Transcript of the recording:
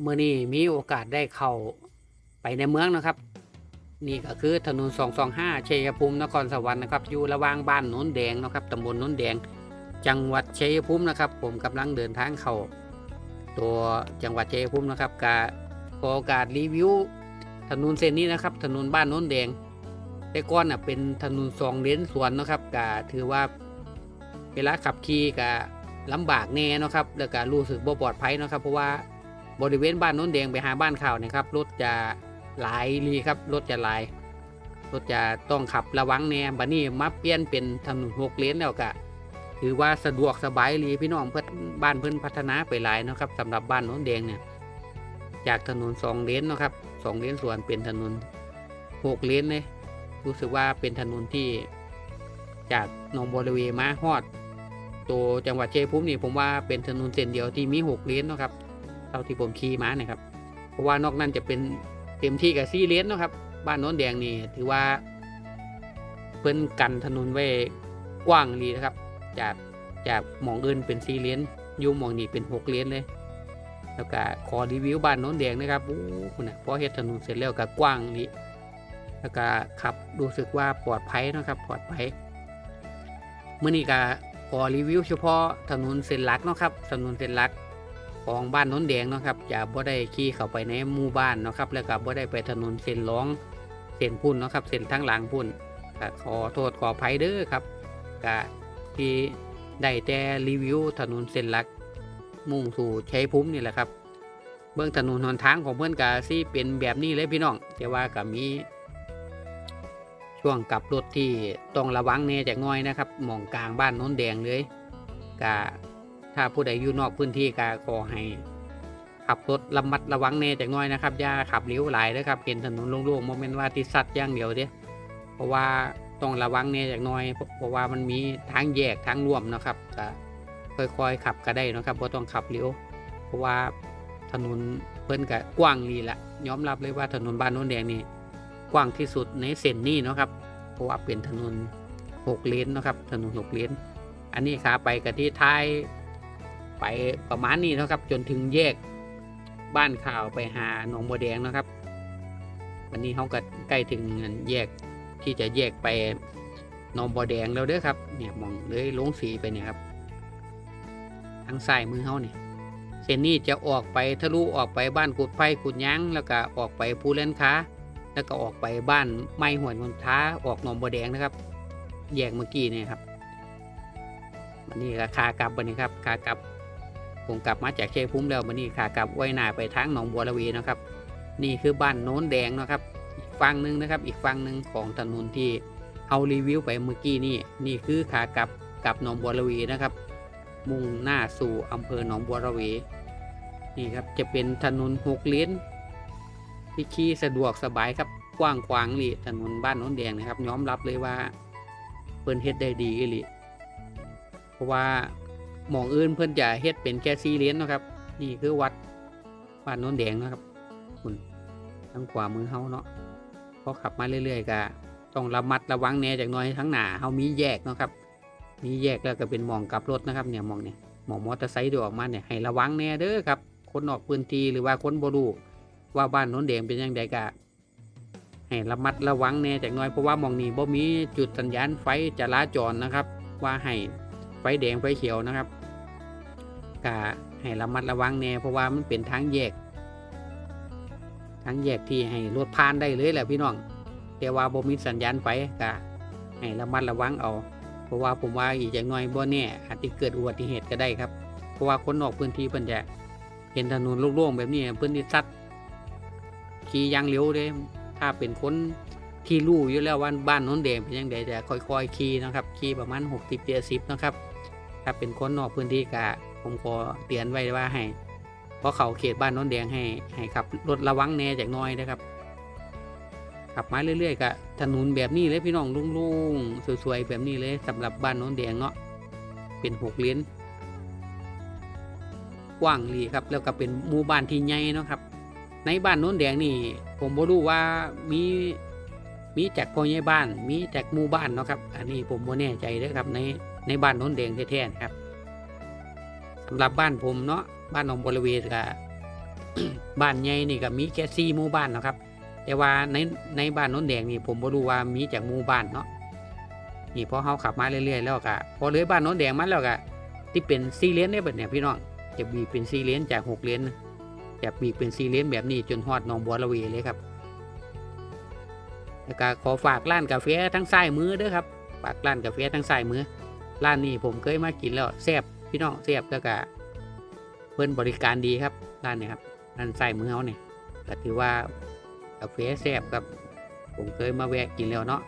เมื่อนี้มีโอกาสได้เข้าไปในเมืองนะครับ นี่ก็คือถนน 225 ชัยภูมินครสวรรค์นะครับอยู่ระหว่างบ้านโน้นแดงนะครับตำบลโน้นแดง จังหวัดชัยภูมินะครับ ผมกำลังเดินทางเข้าตัวจังหวัดชัยภูมินะครับกาขอโอกาสรีวิวถนนเส้นนี้นะครับ ถนนบ้านโน้นแดง แต่ก่อนน่ะเป็นถนนสองเลนสวนนะครับก็ถือว่าเวลาขับขี่ก็ลำบากแน่นะครับ แล้วก็รู้สึกบ่ปลอดภัยนะครับ เพราะว่า บริเวณบ้านโน้นแดงไปหาบ้านข่าวนะครับรถจะหลายลีครับรถจะหลายรถจะต้องขับระวังแน่บัดนี้มาเปลี่ยนเป็นถนนหกเลนแล้วก็ถือว่าสะดวกสบายลีพี่น้องเพื่อนบ้านเพื่อนพัฒนาไปหลายนะครับสำหรับบ้านโน้นแดงเนี่ยจากถนนสองเลนนะครับสองเลนส่วนเป็นถนนหกเลนเลยรู้สึกว่าเป็นถนนที่จากหนองบัวระเวมาฮอดตัวจังหวัดเชัยงภูมินี่ผมว่าเป็นถนนเส้นเดียวที่มีหกเลนนะครับ เท่าที่ผมขี่มาเนี่ยครับ เพราะว่านอกนั้นจะเป็นเต็มที่กับสี่เลนนะครับ บ้านโน้นแดงนี่ถือว่า เพิ่นกันถนนไว้กว้างดีนะครับ จากจากหมองอื่นเป็นสี่เลนยูหมองนี่เป็นหกเลนเลยแล้วก็ขอรีวิวบ้านโน้นแดงนะครับโอ้คุณนะพอเฮ็ดถนนเสร็จแล้วก็กว้างดีแล้วก็ขับรู้สึกว่าปลอดภัยนะครับปลอดภัยเมื่อนี้ก็ขอรีวิวเฉพาะถนนเส้นหลักนะครับถนนเส้นหลัก ของบ้านน้นแดงเนาะครับจะบ่ได้ขี่เข้าไปในหมู่บ้านเนาะครับแล้วก็บ่ได้ไปถนนเส้นร้องเส้นพุ่นเนาะครับเส้นทางหลังพุ่นขอโทษขออภัยเด้อครับก็ที่ได้แต่รีวิวถนนเส้นหลัก มุ่งสู่ชัยภูมินี่แหละครับเบื้องถนนหนทางของเพื่อนกาซี่เป็นแบบนี้เลยพี่น้องแต่ว่าก็มีช่วงกลับรถที่ต้องระวังแน่จากน้อยนะครับมองกลางบ้านน้นแดงเลยกะ ถ้าผู้ใดอยู่นอกพื้นที่กาขอให้ขับรถระมัดระวังแน่จากน้อยนะครับอย่าขับเลี้ยวหลายนะครับเห็นถนนโล่งๆโมเมนต์ว่าติดสัตว์อย่างเดียวเด้เพราะว่าต้องระวังแน่จากน้อย เพราะว่ามันมีทางแยกทางร่วมนะครับก็ค่อยๆขับก็ได้นะครับเพราะต้องขับเลี้ยวเพราะว่าถนนเพิ่นก็กว้างดีละยอมรับเลยว่าถนนบ้านโน้นแดงนี่กว้างที่สุดในเส้นนี้นะครับเพราะว่าเป็นถนนหกเลนนะครับถนนหกเลนอันนี้ขาไปกับที่ท้าย ไปประมาณนี้เนาะครับ จนถึงแยกบ้านข่าวไปหาหนองบัวแดงนะครับ วันนี้เขาก็ใกล้ถึงแยกที่จะแยกไปหนองบัวแดงแล้วเด้อครับเนี่ยมองเลยลงสีไปเนี่ยครับทางซ้ายมือเขาเนี่ยเส้นนี้จะออกไปทะลุออกไปบ้านกุดไผ่กุดยั้งแล้วก็ออกไปภูเลนค้า แล้วก็ออกไปบ้านไม้หวนมนท้าออกหนองบัวแดงนะครับ แยกเมื่อกี้เนี่ยครับวันนี้ราคากลับวันนี้ครับขากลับ ผมกลับมาจากเชียงพุ่มแล้ววันนี้ขากลับไว้หน้าไปทางหนองบัวระเวีนะครับ นี่คือบ้านโน้นแดงนะครับอีกฝั่งหนึ่งนะครับ อีกฝั่งหนึ่งของถนนที่เอารีวิวไปเมื่อกี้นี่นี่คือขากลับกับหนองบัวระเวีนะครับ มุ่งหน้าสู่อำเภอหนองบัวระเวนี่ครับจะเป็นถนนหกเลนที่ขี่สะดวกสบายครับกว้างขวางเลยถนนบ้านโน้นแดงนะครับยอมรับเลยว่าเพิ่นเฮ็ดได้ดีเลยเพราะว่า หมองอื่นเพิ่อนจะเฮ็ดเป็นแค่ซีเลนเนาะครับ นี่คือวัดบ้านโน้นแดงนะครับ คุณทางขวามือเฮาเนาะพอขับมาเรื่อยๆก็ต้องระมัดระวังแน่จากน้อยทั้งหนาเฮามีแยกนะครับ มีแยกแล้วก็เป็นมองกลับรถนะครับ เนี่ยมองเนี่ยมองมอเตอร์ไซค์ดียวออกมาเนี่ยให้ระวังแน่เด้อครับคนออกพื้นที่หรือว่าคนบรูว่าบ้านโน้นแดงเป็นยังไงกะให้ระมัดระวังแน่จากน้อยเพราะว่ามองนี้บ่มีจุดสัญญาณไฟจราจรนะครับ ว่าให้ไฟแดงไฟเขียวนะครับ กะให้ระมัดระวังแน่เพราะว่ามันเป็นทางแยก ทางแยกที่ให้รถผ่านได้เลยแหละพี่น้อง แต่ว่าบ่มีสัญญาณไฟกะให้ระมัดระวังเอา เพราะว่าผมว่าอีกอย่างน้อยบ่แน่อาจจะเกิดอุบัติเหตุก็ได้ครับ เพราะว่าคนออกพื้นที่เพิ่นจะเห็นถนนโล่งๆแบบนี้เพิ่นนี่ซัดขี่ยางเร็วเลยถ้าเป็นคนที่รู้อยู่แล้วว่าบ้านโน้นแดงเป็นยังไงจะค่อยๆขี่นะครับขี่ประมาณ6 0 70นะครับ ถ้าเป็นคนนอกพื้นที่กะ ผมขอเตือนไว้ว่าให้เพราะเขาเขตบ้านโน้นแดงให้ให้ขับรถระวังแน่จากน้อยนะครับขับมาเรื่อยๆกะถนนแบบนี้เลยพี่น้องลุ่งๆสวยๆแบบนี้เลยสำหรับบ้านโน้นแดงเนาะเป็นหกเลนกว้างดีครับแล้วก็เป็นหมู่บ้านที่ใหญ่เนาะครับ ในบ้านโน้นแดงนี่ ผมบ่รู้ว่ามีมีจากพ่อใหญ่บ้าน มีจากหมู่บ้านเนาะครับ อันนี้ผมบ่แน่ใจเด้อครับในในบ้านโน้นแดงแท้ๆครับ รับบ้านผมเนาะบ้านหนองบริเวณก็บ้านใหญ่นี่ก็มีแค่สี่หมู่บ้านนะครับ แต่ว่าในในบ้านน้นแดงนี่ผมบ่รู้ว่ามีจากหมู่บ้านเนาะนี่พอเฮาขับมาเรื่อยๆแล้วก็พอเลยบ้านน้นแดงมาแล้วก็ที่เป็นสี่เลนได้เบิดเนี่ยพี่น้องจะบีเป็นสี่เลนจากหกเลนจะบีเป็นสี่เลนแบบนี้จนฮอดหนองบัวระเวเลยครับแล้วก็ขอฝากร้านกาแฟทั้งซ้ายมือเด้อครับฝากร้านกาแฟทั้งซ้ายมือร้านนี้ผมเคยมากินแล้วแซ่บ พี่น้องเสียบแล้วก็เพิ่นบริการดีครับด้านนี้ครับร้านใส่มือเขาเนี่ยก็ถือว่ากาแฟแซ่บครับผมเคยมาแวะกินแล้วเนาะ